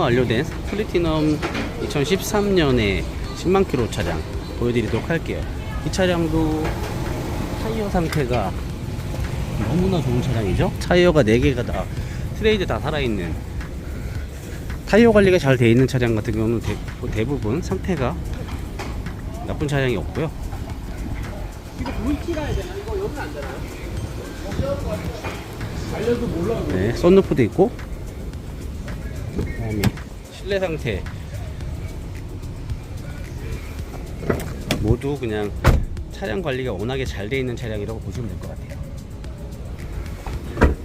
완료된 플래티넘 2013년에 10만 킬로 차량 보여드리도록 할게요. 이 차량도 타이어 상태가 너무나 좋은 차량이죠. 타이어가 4개가 다 트레이드 다 살아있는 타이어 관리가 잘 돼 있는 차량 같은 경우는 대, 대부분 상태가 나쁜 차량이 없고요. 네, 썬루프도 있고 실내 상태 모두 그냥 차량 관리가 워낙에 잘 돼 있는 차량이라고 보시면 될 것 같아요.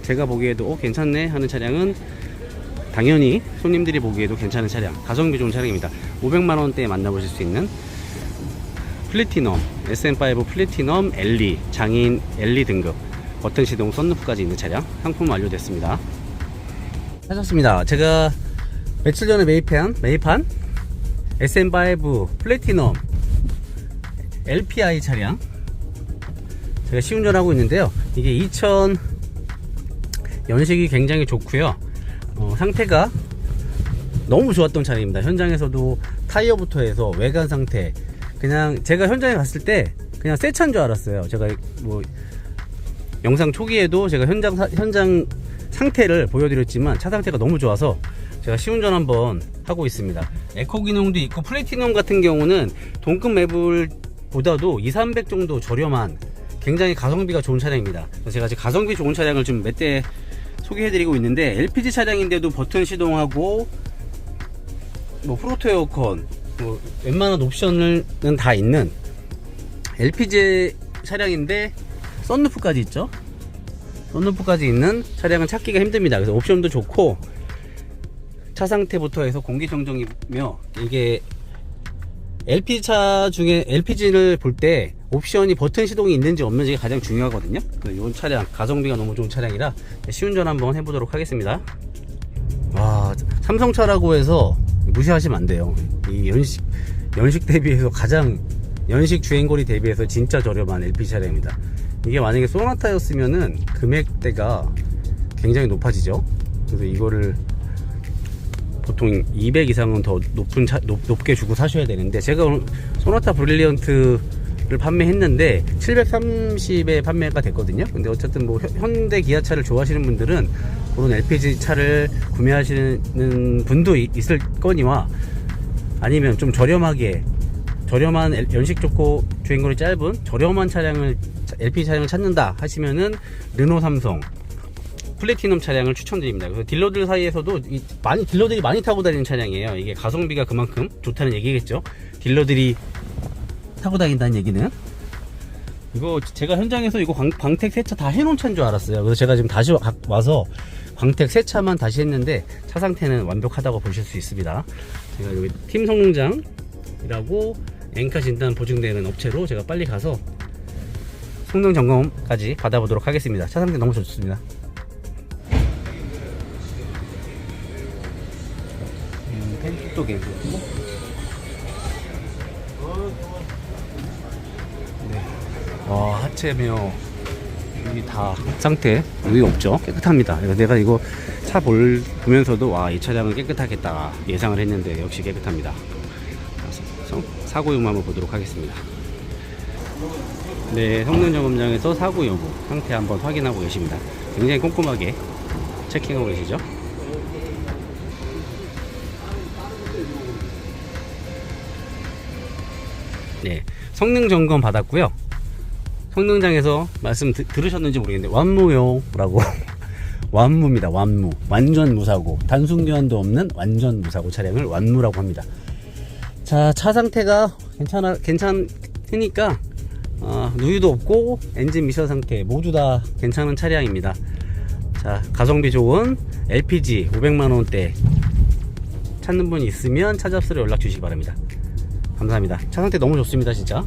제가 보기에도 어, 괜찮네 하는 차량은 당연히 손님들이 보기에도 괜찮은 차량, 가성비 좋은 차량입니다. 500만 원대에 만나보실 수 있는 플래티넘 SM5 플래티넘 LE 장인 LE 등급 버튼 시동 썬루프까지 있는 차량 상품 완료됐습니다. 하셨습니다. 제가 며칠 전에 매입한 매입한 SM5 플래티넘 LPI 차량 제가 시운전하고 있는데요. 이게 2000 연식이 굉장히 좋고요. 어, 상태가 너무 좋았던 차량입니다. 현장에서도 타이어부터 해서 외관 상태 그냥 제가 현장에 갔을 때 그냥 새 차인 줄 알았어요. 제가 뭐 영상 초기에도 제가 현장 사- 현장 상태를 보여드렸지만 차 상태가 너무 좋아서 제가 시운전 한번 하고 있습니다. 에코 기능도 있고 플래티넘 같은 경우는 동급 매불 보다도 2, 300 정도 저렴한 굉장히 가성비가 좋은 차량입니다. 제가 지금 가성비 좋은 차량을 좀 몇 대 소개해드리고 있는데 LPG 차량인데도 버튼 시동하고 뭐 프로토 에어컨 뭐 웬만한 옵션은 다 있는 LPG 차량인데 썬루프까지 있죠. 썬루프까지 있는 차량은 찾기가 힘듭니다. 그래서 옵션도 좋고 차 상태부터 해서 공기 정정이며 이게 LPG 차 중에 LPG를 볼 때 옵션이 버튼 시동이 있는지 없는지가 가장 중요하거든요. 이 차량 가성비가 너무 좋은 차량이라 시운전 한번 해보도록 하겠습니다. 와 삼성차라고 해서 무시하시면 안 돼요. 이 연식 연식 대비해서 가장 연식 주행거리 대비해서 진짜 저렴한 LPG 차량입니다. 이게 만약에 소나타였으면은 금액대가 굉장히 높아지죠. 그래서 이거를 보통 200 이상은 더 높은 차, 높, 높게 주고 사셔야 되는데 제가 오늘 소나타 브릴리언트를 판매했는데 730에 판매가 됐거든요. 근데 어쨌든 뭐 현- 현대 기아차를 좋아하시는 분들은 그런 LPG 차를 구매하시는 분도 이- 있을 거니와 아니면 좀 저렴하게 저렴한 엘- 연식 좋고 주행거리 짧은 저렴한 차량을 LPG 차량을 찾는다 하시면은 르노 삼성 플래티넘 차량을 추천드립니다. 그래서 딜러들 사이에서도 이- 많이 딜러들이 많이 타고 다니는 차량이에요. 이게 가성비가 그만큼 좋다는 얘기겠죠. 딜러들이 타고 다닌다는 얘기는 이거 제가 현장에서 이거 광, 광택 세차 다 해놓은 차인 줄 알았어요. 그래서 제가 지금 다시 와, 와서 광택 세차만 다시 했는데 차 상태는 완벽하다고 보실 수 있습니다. 제가 여기 팀 성능장이라고 앵카 진단 보증되는 업체로 제가 빨리 가서 성능 점검까지 받아보도록 하겠습니다. 차 상태 너무 좋습니다. 음, 펜도 괜찮고. 네. 와, 하체며 여기 다 상태 여기 없죠. 깨끗합니다. 내가 이거 차 볼, 보면서도 와, 이 차량은 깨끗하겠다 예상을 했는데 역시 깨끗합니다. 성- 사고 여부 한번 보도록 하겠습니다. 네, 성능 점검장에서 사고 여부 상태 한번 확인하고 계십니다. 굉장히 꼼꼼하게 체킹하고 계시죠? 네, 성능 점검 받았고요. 성능장에서 말씀 드- 들으셨는지 모르겠는데 완무용라고 완무입니다. 완무 완전 무사고 단순 교환도 없는 완전 무사고 차량을 완무라고 합니다. 자, 차 상태가 괜찮아 괜찮으니까 어, 누유도 없고 엔진 미션 상태 모두 다 괜찮은 차량입니다. 자, 가성비 좋은 LPG 500만 원대 찾는 분 있으면 차 잡스로 연락 주시기 바랍니다. 감사합니다. 차 상태 너무 좋습니다, 진짜.